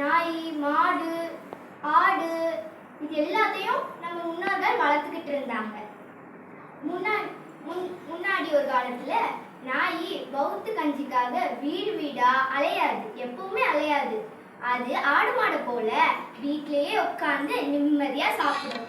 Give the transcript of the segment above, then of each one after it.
நாய் மாடு ஆடு இது எல்லாத்தையும் நம்ம முன்னோர்கள் வளர்த்துக்கிட்டு இருந்தாங்க. முன்னாடி முன் முன்னாடி ஒரு காலத்துல நாய் பௌத்து கஞ்சிக்காக வீடு வீடா அலையாது. எப்பவுமே அலையாது. அது ஆடு மாடு போல வீட்டிலேயே உட்கார்ந்து நிம்மதியா சாப்பிடும்.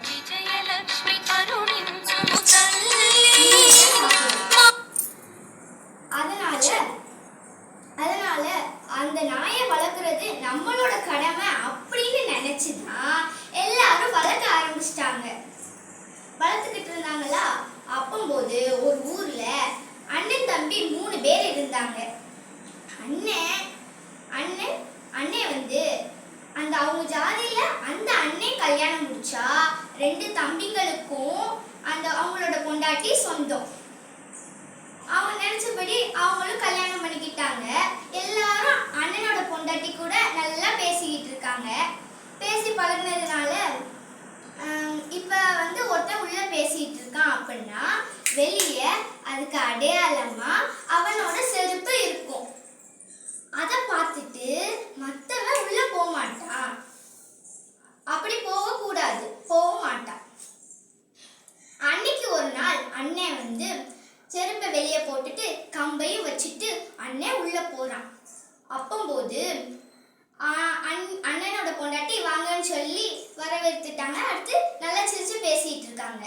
கல்யாணம் முடிச்சா ரெண்டு தம்பிங்களுக்கும் அந்த அவங்களோட பொண்டாட்டி சொந்தம். அவங்க நினைச்சபடி அவங்களும் கல்யாணம் பண்ணிக்கிட்டாங்க. எல்லாரும் அண்ணனோட பொண்டாட்டி கூட நல்லா பேசிக்கிட்டு இருக்காங்க. பேசி பழகினதுனால இப்போ இப்ப வந்து ஒருத்தன் உள்ள பேசிட்டு இருக்கான் அப்படின்னா வெளியே அதுக்கு அடையாளமா அவனோட செருப்பு இருக்கும் அதை பார்த்துட்டு மத்தவன் உள்ள போக மாட்டான் அப்படி போக கூடாது போக மாட்டான் அன்னைக்கு ஒரு நாள் அண்ணன் வந்து செருப்பை வெளியே போட்டுட்டு சொல்லிட்டு அண்ணன் உள்ள போறான். அப்பம்போது அண்ணனோட பொண்டாட்டி வாங்கன்னு சொல்லி வரவேற்றுட்டாங்க. அடுத்து நல்லா சிரிச்சு பேசிட்டு இருக்காங்க.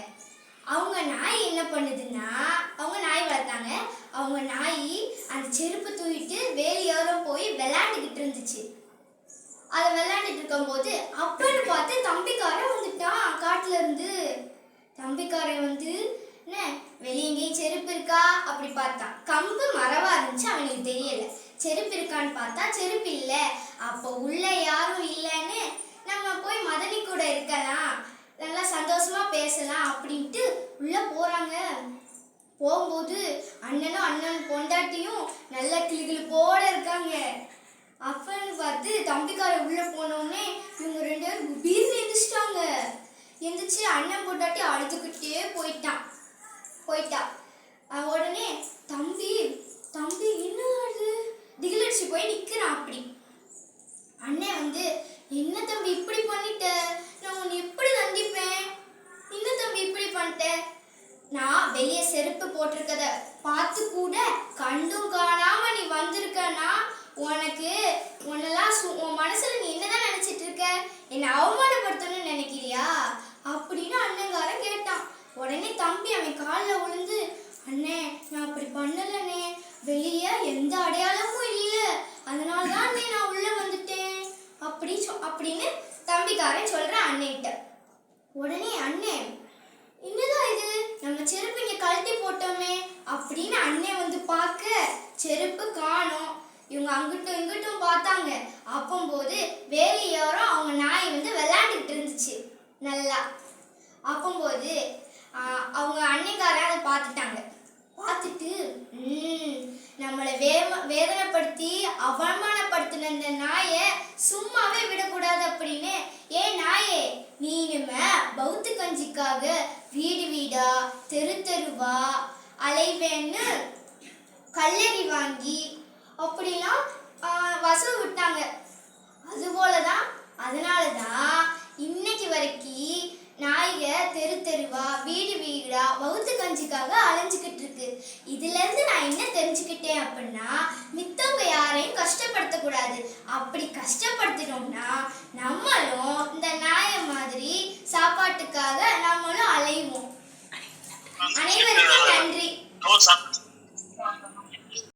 அவங்க நாய் என்ன பண்ணுதுன்னா அவங்க நாய் வளர்த்தாங்க. அவங்க நாய் அந்த செருப்பு தூக்கிட்டு வேலையோரம் போய் விளையாண்டுக்கிட்டு இருந்துச்சு. அதை விளையாண்டுட்டு இருக்கும்போது அப்பன்னு பார்த்து தம்பிக்காரன் வந்துட்டான். காட்டுல இருந்து என்ன வெளியே எங்கேயும் செருப்பு இருக்கா? அப்படி பார்த்தான் கம்பு மரவா இருந்துச்சு அவனுக்கு தெரியல. செருப்பு இருக்கான்னு பார்த்தா செருப்பு இல்லை. அப்போ உள்ள யாரும் இல்லைன்னு நம்ம போய் மதனி கூட இருக்கலாம். நல்லா சந்தோஷமா பேசலாம் அப்படின்ட்டு உள்ள போறாங்க. போகும்போது அண்ணனும் அண்ணன் பொண்டாட்டியும் நல்ல கிளிகிளிப்போட இருக்காங்க. அப்பன்னு பார்த்து தம்பிக்கார உள்ள போனோடனே இவங்க ரெண்டு பேரும் குபீர்னு எந்திரிச்சிட்டாங்க. எந்திரிச்சு அண்ணன் பொண்டாட்டி அழுதுகிட்டே போயிட்டா. உடனே தம்பி தம்பி என்ன திகிலடிச்சு போய் நிக்கிறான் அப்படி. அண்ணன் வந்து என்ன தம்பி இப்படி பண்ணிட்ட? நான் உன்னை எப்படி தண்டிப்பேன் என்ன தம்பி இப்படி பண்ணிட்ட? நான் வெளியே செருப்பு போட்டிருக்கத பார்த்து கூட கண்டும் காணாம நீ வந்திருக்கனா உனக்கு உன்னெல்லாம் சு- உன் மனசுல நீ என்னதான் நினைச்சிட்டு இருக்க? என்னை அவமானப்படுத்தணும்னு நினைக்கிறியா? அப்படின்னு அண்ணங்காரன் கேட்டான் உடனே தம்பி அவன் காலில் விழுந்து அண்ணே நான் அப்படி பண்ணலண்ணே. வெளியே எந்த அடையாளமும் இல்லை. அதனால தான் அண்ணே நான் உள்ள வந்துட்டேன். அப்படி சொ- அப்படின்னு தம்பிக்காரன் சொல்றான் அண்ணன்கிட்ட உடனே அண்ணே என்னதான் இது? நம்ம செருப்பு இங்கே கழட்டி போட்டோமே. அப்படின்னு அண்ணன் வந்து பார்க்க செருப்பு காணோம். இவங்க அங்கிட்டும் இங்கிட்டும் பார்த்தாங்க. அப்பம்போது வேலையோரம் அவங்க நாய் வந்து விளையாண்டுக்கிட்டு இருந்துச்சு நல்லா. அப்பம்போது அவங்க அன்னைக்காரன் அதை பார்த்துட்டாங்க. பார்த்துட்டு நம்மளை வேம வேதனைப்படுத்தி அவமானப்படுத்தின இந்த நாயை சும்மாவே விடக்கூடாது அப்படின்னு. ஏ நாயே நீ இனிமே பௌத்த கஞ்சிக்காக வீடு வீடா தெரு தெருவா அலைவேன்னு கல்லறி வாங்கி அப்படிலாம் வசூல் விட்டாங்க. அதுபோல தான் அதனால தான் தெரு தெருவா வீடு வீடா வவுத்து கஞ்சிக்காக அலைஞ்சுக்கிட்டு இருக்கு. இதுல இருந்து நான் என்ன தெரிஞ்சுக்கிட்டேன் அப்படின்னா மித்தவங்க யாரையும் கஷ்டப்படுத்தக்கூடாது. அப்படி கஷ்டப்படுத்தினோம்னா நம்மளும் இந்த நாய மாதிரி சாப்பாட்டுக்காக நம்மளும் அலைவோம். அனைவரும்